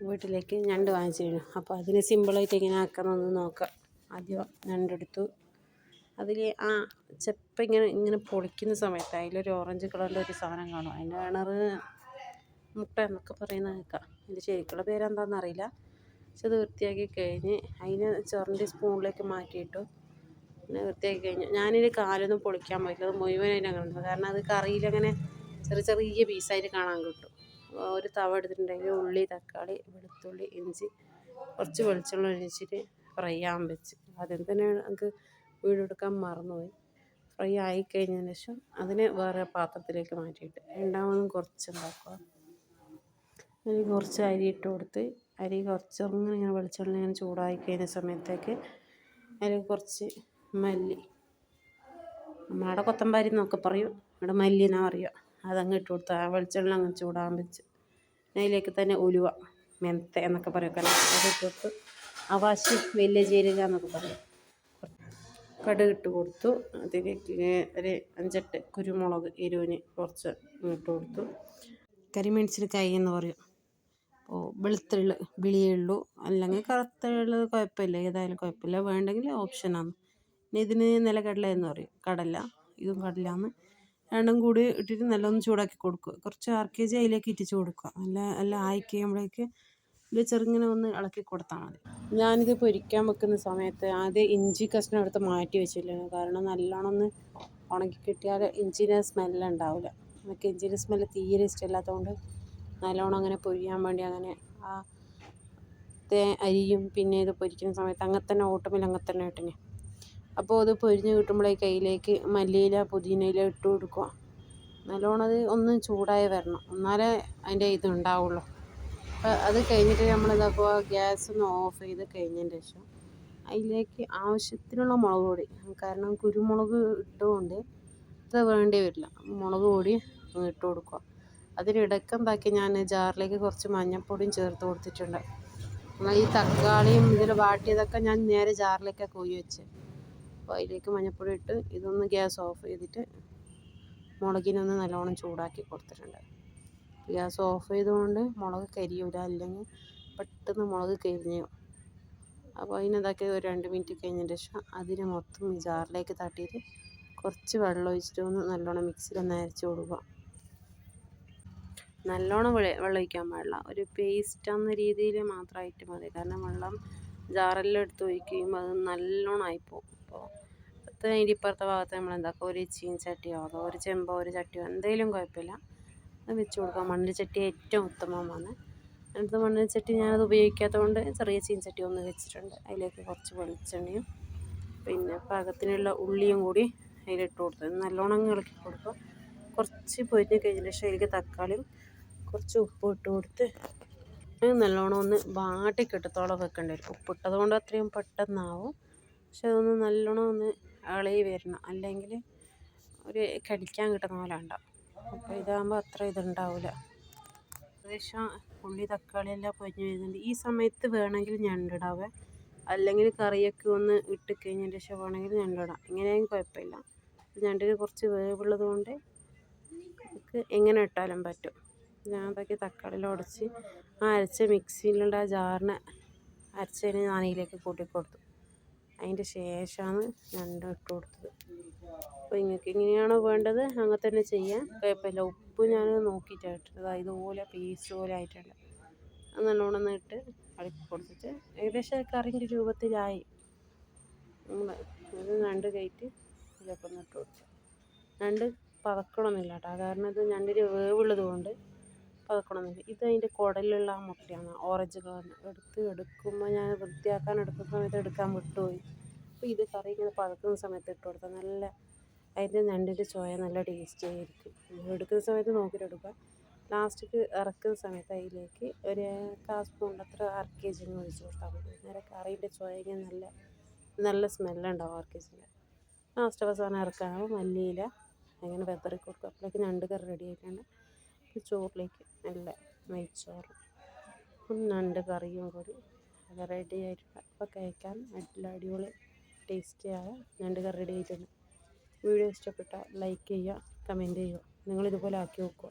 വീട്ടിലേക്ക് ഞണ്ട് വാങ്ങിച്ചു കഴിഞ്ഞു. അപ്പോൾ അതിന് സിമ്പിളായിട്ട് എങ്ങനെ ആക്കാമെന്നൊന്ന് നോക്കാം. ആദ്യം ഞണ്ടെടുത്തു. അതിൽ ആ ചെപ്പ ഇങ്ങനെ ഇങ്ങനെ പൊളിക്കുന്ന സമയത്ത് അതിലൊരു ഓറഞ്ച് കളറിന്റെ ഒരു സാധനം കാണും. അതിന്റെ കിണർ മുട്ട എന്നൊക്കെ പറയുന്ന കേൾക്കാം. അതിന്റെ ശരിക്കുള്ള പേരെന്താണെന്ന് അറിയില്ല. പക്ഷെ അത് വൃത്തിയാക്കി കഴിഞ്ഞ് അതിനെ ചുരണ്ടി സ്പൂണിലേക്ക് മാറ്റിയിട്ടു. പിന്നെ വൃത്തിയാക്കി കഴിഞ്ഞു ഞാനിത് കാലൊന്നും പൊളിക്കാൻ പറ്റില്ല അത് മുഴുവനായിട്ട് അങ്ങനെ കാരണം അത് കറിയിലങ്ങനെ ചെറിയ ചെറിയ പീസായിട്ട് കാണാൻ കിട്ടും. ഒരു തവ എടുത്തിട്ടുണ്ടെങ്കിൽ ഉള്ളി തക്കാളി വെളുത്തുള്ളി ഇഞ്ചി കുറച്ച് വെളിച്ചെണ്ണ ഒഴിച്ചിട്ട് ഫ്രൈ ആകാൻ വെച്ച്. ആദ്യം തന്നെ നമുക്ക് വീടെടുക്കാൻ മറന്നുപോയി. ഫ്രൈ ആയി കഴിഞ്ഞതിന് ശേഷം അതിനെ വേറെ പാത്രത്തിലേക്ക് മാറ്റിയിട്ട് രണ്ടാമതും കുറച്ച് ഉണ്ടാക്കുക അതിൽ കുറച്ച് അരി ഇട്ട് കൊടുത്ത് അരി കുറച്ച് ഇങ്ങനെ ഇങ്ങനെ വെളിച്ചെണ്ണ ഇങ്ങനെ ചൂടായി കഴിഞ്ഞ സമയത്തേക്ക് അതിൽ കുറച്ച് മല്ലി. നമ്മളവിടെ കൊത്തമ്പാരി എന്നൊക്കെ പറയും. ഇവിടെ മല്ലി എന്നാ പറയുക. അതങ്ങ് ഇട്ട് കൊടുത്ത് ആ വെളിച്ചെണ്ണ അങ്ങ് ചൂടാൻ വെച്ച്. അതിലേക്ക് തന്നെ ഉലുവ മെന്ത എന്നൊക്കെ പറയും അതൊക്കെ അത് ഇട്ട് കൊടുത്ത് അവാശി വലിയ ജീരക എന്നൊക്കെ പറയും. കടുക് ഇട്ട് കൊടുത്തു. അതിലേക്ക് ഒരു അഞ്ചെട്ട് കുരുമുളക് എരിവിന് കുറച്ച് ഇട്ട് കൊടുത്തു. കരിമീൻസിന് കൈ എന്ന് പറയും. അപ്പോൾ വെളുത്തുള്ളു വിളിയുള്ളൂ അല്ലെങ്കിൽ കറുത്തുള്ളത് കുഴപ്പമില്ല. ഏതായാലും കുഴപ്പമില്ല. വേണ്ടെങ്കിൽ ഓപ്ഷനാണ്. പിന്നെ ഇതിന് നിലകടല എന്ന് പറയും. കടല. ഇതും കടലാന്ന് രണ്ടും കൂടി ഇട്ടിട്ട് നല്ലൊന്ന് ചൂടാക്കി കൊടുക്കുക. കുറച്ച് ആർ കെ ജി അതിലേക്ക് ഇറ്റിച്ച് കൊടുക്കുക. നല്ല നല്ല ആയി കഴിയുമ്പോഴേക്ക് ഇത് ചെറുങ്ങനെ ഒന്ന് ഇളക്കി കൊടുത്താൽ മതി. ഞാനിത് പൊരിക്കാൻ വെക്കുന്ന സമയത്ത് ആദ്യം ഇഞ്ചി കഷ്ണം എടുത്ത് മാറ്റി വെച്ചില്ല കാരണം നല്ലോണം ഒന്ന് ഉണക്കി കിട്ടിയാൽ ഇഞ്ചിന്റെ സ്മെല്ല് ഉണ്ടാവില്ല. എനിക്ക് ഇഞ്ചിന്റെ സ്മെല്ല് തീരെ ഇഷ്ടമില്ലാത്തതുകൊണ്ട് നല്ലോണം അങ്ങനെ പൊരിയാൻ വേണ്ടി അങ്ങനെ ആ തേ അരിയും പിന്നെ ഇത് പൊരിക്കുന്ന സമയത്ത് അങ്ങനെ തന്നെ ഓട്ടമില്ല അങ്ങനെ തന്നെ ഇട്ടിന്. അപ്പോൾ അത് പൊരിഞ്ഞ് കിട്ടുമ്പോഴേക്ക് അതിലേക്ക് മല്ലിയില പുതിനയില ഇട്ട് കൊടുക്കുക. നല്ലോണം അത് ഒന്ന് ചൂടായി വരണം. എന്നാലേ അതിന്റെ ഇതുണ്ടാവുള്ളൂ അപ്പോൾ അത് കഴിഞ്ഞിട്ട് നമ്മൾ ഇതാക്കുക ഗ്യാസ് ഒന്ന് ഓഫ് ചെയ്ത് കഴിഞ്ഞതിന് ശേഷം അതിലേക്ക് ആവശ്യത്തിനുള്ള മുളക് പൊടി. കാരണം കുരുമുളക് ഇട്ടുകൊണ്ട് ഇത് വേണ്ടി വരില്ല. മുളക് പൊടി ഇട്ട് കൊടുക്കുക. അതിനിടക്കം എന്താക്കി ഞാൻ ജാറിലേക്ക് കുറച്ച് മഞ്ഞൾപ്പൊടിയും ചേർത്ത് കൊടുത്തിട്ടുണ്ട്. എന്നാൽ ഈ തക്കാളിയും ഇതിൽ വാട്ടിയതൊക്കെ ഞാൻ നേരെ ജാറിലേക്കാണ് കോരി വെച്ചത്. അപ്പോൾ അതിലേക്ക് മഞ്ഞൾപ്പൊടി ഇട്ട് ഇതൊന്ന് ഗ്യാസ് ഓഫ് ചെയ്തിട്ട് മുളകിനൊന്ന് നല്ലോണം ചൂടാക്കി കൊടുത്തിട്ടുണ്ട്. ഗ്യാസ് ഓഫ് ചെയ്തുകൊണ്ട് മുളക് കരിയൂല അല്ലെങ്കിൽ പെട്ടെന്ന് മുളക് കരിഞ്ഞു. അപ്പോൾ അതിനെന്താക്കി ഒരു രണ്ട് മിനിറ്റ് കഴിഞ്ഞതിന് ശേഷം അതിനെ മൊത്തം ഈ ജാറിലേക്ക് തട്ടിയിട്ട് കുറച്ച് വെള്ളം ഒഴിച്ചിട്ട് ഒന്ന് നല്ലോണം മിക്സിയിൽ അരച്ച് കൊടുക്കുക. നല്ലോണം വെള്ളം ഒഴിക്കാൻ പാടില്ല. ഒരു പേസ്റ്റ് എന്ന രീതിയിൽ മാത്രമായിട്ട് മതി. കാരണം വെള്ളം ജാറെല്ലാം എടുത്ത് ഒഴിക്കുമ്പോൾ അത് നല്ലോണം ആയിപ്പോവും. അപ്പോൾ പത്ത് അതിന്റെ ഇപ്പുറത്തെ ഭാഗത്ത് നമ്മൾ എന്താക്കുക ഒരു ചീൻചട്ടിയോ അതോ ഒരു ചെമ്പോ ഒരു ചട്ടിയോ എന്തെങ്കിലും കുഴപ്പമില്ല. അത് വെച്ച് കൊടുക്കാം. മണ്ണിച്ചട്ടി ഏറ്റവും ഉത്തമമാണ്. അടുത്ത എന്നിട്ട് മണ്ണിച്ചട്ടി ഞാനത് ഉപയോഗിക്കാത്തത് കൊണ്ട് ചെറിയ ചീൻചട്ടി ഒന്ന് വെച്ചിട്ടുണ്ട്. അതിലേക്ക് കുറച്ച് വെളിച്ചെണ്ണയും പിന്നെ പാകത്തിനുള്ള ഉള്ളിയും കൂടി അതിലിട്ട് കൊടുത്തു. നല്ലോണം ഇളക്കി കൊടുക്കുക കുറച്ച് പൊരിഞ്ഞ് കഴിഞ്ഞതിന് ശേഷം അതിലേക്ക് തക്കാളിയും കുറച്ച് ഉപ്പ് ഇട്ട് കൊടുത്ത് നല്ലോണം ഒന്ന് വാട്ടി കിട്ടത്തോളം വെക്കേണ്ടി വരും. ഉപ്പിട്ടത് കൊണ്ട് അത്രയും പെട്ടെന്നാവും. പക്ഷെ അതൊന്ന് നല്ലോണം ഒന്ന് ഇളകി വരണം. അല്ലെങ്കിൽ ഒരു കടിക്കാൻ കിട്ടുന്ന പോലെ ഉണ്ടാവും. അപ്പോൾ ഇതാകുമ്പോൾ അത്ര ഇതുണ്ടാവില്ല ഏകദേശം ഉള്ളി തക്കാളി എല്ലാം പൊരിഞ്ഞ് വരുന്നുണ്ട്. ഈ സമയത്ത് വേണമെങ്കിൽ ഞണ്ടിടാവേ അല്ലെങ്കിൽ കറിയൊക്കെ ഒന്ന് ഇട്ട് കഴിഞ്ഞതിന് ശേഷം വേണമെങ്കിൽ ഞണ്ടിടാം ഇങ്ങനെയെങ്കിൽ കുഴപ്പമില്ല. ഞണ്ടിന് കുറച്ച് വേവുള്ളത് കൊണ്ട് നമുക്ക് എങ്ങനെ ഇട്ടാലും പറ്റും. ഞാൻ അതൊക്കെ തക്കാളിയിൽ ഉടച്ച് ആ അരച്ച മിക്സിയിലുള്ള ആ ജാറിനെ അരച്ചതിന് നാനയിലേക്ക് കൂട്ടിക്കൊടുത്തു കൂട്ടി കൊടുത്തു. അതിന്റെ ശേഷമാണ് ഞണ്ട് ഇട്ട് കൊടുത്തത്. അപ്പോൾ നിങ്ങൾക്ക് എങ്ങനെയാണോ വേണ്ടത്? അങ്ങനെ തന്നെ ചെയ്യാം. കുഴപ്പമില്ല. ഉപ്പ് ഞാൻ നോക്കിയിട്ടാണ് ഇട്ടത്. ഇതുപോലെ പേസ്റ്റ് പോലെ ആയിട്ടുണ്ട്. അത് നല്ലോണം ഇട്ട് ഇളക്കി കൊടുത്തിട്ട് ഏകദേശം കറിന്റെ രൂപത്തിലായി. നമ്മൾ ഇത് ഞണ്ട് കയറ്റി ഇതിലൊക്കെ ഒന്ന് ഇട്ട് കൊടുത്തു. ഞണ്ട് പതക്കണമെന്നില്ല കേട്ടോ. കാരണം ഇത് ഞണ്ടിന് വേവുള്ളത് കൊണ്ട് പതക്കണമെന്നില്ല ഇത് അതിന്റെ കുടലുള്ള ആ മുട്ടയാണ്. ഓറഞ്ച് കളറിന് എടുത്ത് എടുക്കുമ്പോൾ ഞാൻ വൃത്തിയാക്കാൻ എടുക്കുന്ന സമയത്ത് എടുക്കാൻ വിട്ടുപോയി. അപ്പോൾ ഇത് കറി ഇങ്ങനെ പതക്കുന്ന സമയത്ത് ഇട്ട് കൊടുത്താൽ നല്ല അതിന്റെ ഞണ്ടിന്റെ ചോയ നല്ല ടേസ്റ്റി ആയിരിക്കും. എടുക്കുന്ന സമയത്ത് നോക്കിയിട്ട് എടുക്കുക. ലാസ്റ്റിക്ക് ഇറക്കുന്ന സമയത്ത് അതിലേക്ക് ഒരു കാ സ്പൂണിന്റെ അത്ര അര കെ ജി ഒഴിച്ച് കൊടുത്താൽ മതി. നേരെ കറീന്റെ ചോയ ഇങ്ങനെ നല്ല നല്ല സ്മെല്ലുണ്ടാവും അര കെ ജിന്റെ ലാസ്റ്റ് അവസാനം ഇറക്കാനാവും. മല്ലിയില അങ്ങനെ വെതറി കൊടുക്കും അപ്പോഴേക്ക് ഞണ്ട് കറി റെഡി ആയിട്ടുണ്ട്. ചോറിലേക്ക് നല്ല നെയ്ച്ചോറും ഞണ്ട് കറിയും കൂടി. അത് റെഡി ആയിട്ടുണ്ട് അപ്പോൾ കഴിക്കാൻ നല്ല അടിപൊളി ടേസ്റ്റിയായ ഞണ്ട് കറി റെഡി ആയിട്ടുണ്ട്. വീഡിയോ ഇഷ്ടപ്പെട്ടാൽ ലൈക്ക് ചെയ്യുക കമന്റ് ചെയ്യുക. നിങ്ങളിതുപോലെ ആക്കി നോക്കുക.